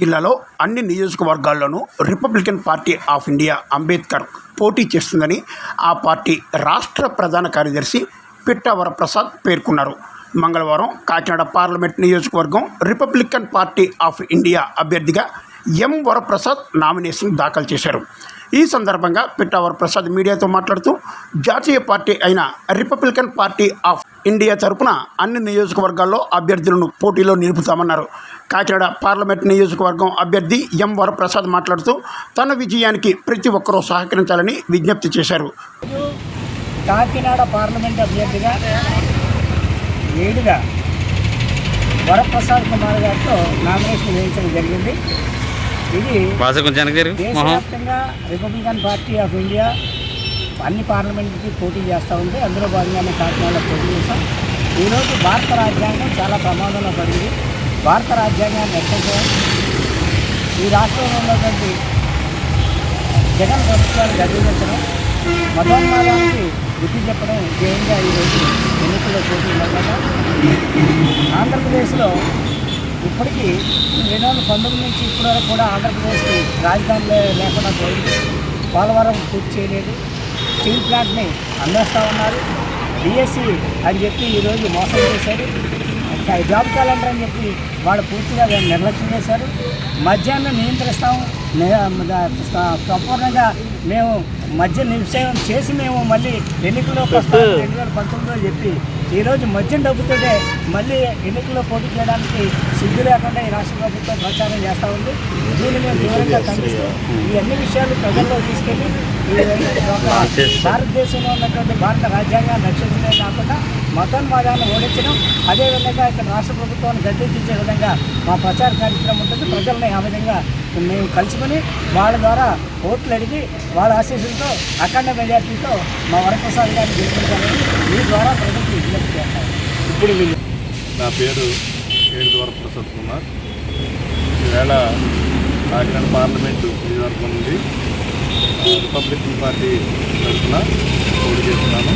జిల్లాలో అన్ని నియోజకవర్గాల్లోనూ Republican Party of India Ambedkar పోటీ చేస్తుందని ఆ పార్టీ రాష్ట్ర ప్రధాన కార్యదర్శి పిట్ట వరప్రసాద్ పేర్కొన్నారు. మంగళవారం కాకినాడ పార్లమెంట్ నియోజకవర్గం రిపబ్లికన్ పార్టీ ఆఫ్ ఇండియా అభ్యర్థిగా ఎం వరప్రసాద్ నామినేషన్ దాఖలు చేశారు. ఈ సందర్భంగా పిట్ట వరప్రసాద్ మీడియాతో మాట్లాడుతూ జాతీయ పార్టీ అయిన రిపబ్లికన్ పార్టీ ఆఫ్ ఇండియా తరపున అన్ని నియోజకవర్గాల్లో అభ్యర్థులను పోటీలో నిలుపుతామన్నారు. కాకినాడ పార్లమెంట్ నియోజకవర్గం అభ్యర్థి ఎం వరప్రసాద్ మాట్లాడుతూ తన విజయానికి ప్రతి ఒక్కరూ సహకరించాలని విజ్ఞప్తి చేశారు. కాకినాడ పార్లమెంట్ అభ్యర్థిగా ఏడుగా వరప్రసాద్ కుమార్ గారితో నామినేషన్ వేయించడం జరిగింది. ఇది దేశవ్యాప్తంగా రిపబ్లికన్ పార్టీ ఆఫ్ ఇండియా అన్ని పార్లమెంట్కి పోటీ చేస్తూ ఉంది అందులో భాగంగానే కాకినాడలో పోటీ చేశాం. ఈరోజు భారత రాజ్యాంగం చాలా ప్రమాదంలో పడింది. భారత రాజ్యాంగాన్ని రక్షించడం ఈ రాష్ట్రంలో ఉన్నటువంటి జగన్ ప్రభుత్వాన్ని గర్వించడం మతోన్మాదానికి బుద్ధి చెప్పడం ధ్యేయంగా ఈరోజు ఎన్నికల్లో పోటీ ఉండగా ఆంధ్రప్రదేశ్లో ఇప్పటికీ రెండు వేల పంతొమ్మిది నుంచి ఇప్పటి వరకు కూడా ఆంధ్రప్రదేశ్కి రాజధానిలో లేకుండా పోయింది. పోలవరం పూర్తి చేయలేదు. స్టీల్ ప్లాంట్ని అమ్మేస్తా ఉన్నారు. డిఎస్సి అని చెప్పి ఈరోజు మోసం చేశారు. జాబ్ క్యాలెండర్ అని చెప్పి వాళ్ళు పూర్తిగా దాన్ని నిర్లక్ష్యం చేశారు. మద్యాన్ని నియంత్రిస్తాం. సంపూర్ణంగా మేము మద్య నిషేధం చేసి మేము మళ్ళీ ఎన్నికల్లోకి వస్తాం రెండు వేల పంతొమ్మిదిలో చెప్పి ఈరోజు మద్యం డబ్బుతోనే మళ్ళీ ఎన్నికల్లో పోటీ చేయడానికి సిగ్గు లేకుండా ఈ రాష్ట్ర ప్రభుత్వం ప్రచారం చేస్తూ ఉంది. దీన్ని మేము తీవ్రంగా ఖండిస్తాం ఈ అన్ని విషయాలు ప్రజల్లో తీసుకెళ్ళి భారతదేశంలో ఉన్నటువంటి భారత రాజ్యాంగాన్ని రక్షించడమే కాకుండా మతోన్మాదాన్ని ఓడించడం అదేవిధంగా ఇక్కడ రాష్ట్ర ప్రభుత్వాన్ని గద్దెదించే విధంగా మా ప్రచార కార్యక్రమం ఉంటుంది. ప్రజల్ని ఆ విధంగా మేము కలుసుకొని వాళ్ళ ద్వారా ఓట్లు అడిగి వాళ్ళ ఆశీస్సులతో అఖండ మెజార్టీతో మా వరప్రసాద్ గారిని గెలిపించాలని మీ ద్వారా ప్రజలకు విజ్ఞప్తి చేస్తారు ఇప్పుడు మీరు నా పేరు ఏడు వరప్రసాద్ కుమార్. ఈవేళ కాకినాడ పార్లమెంటు నియోజకవర్గం నుండి రిపబ్లికన్ పార్టీ తరఫున పోటీ చేస్తున్నాను.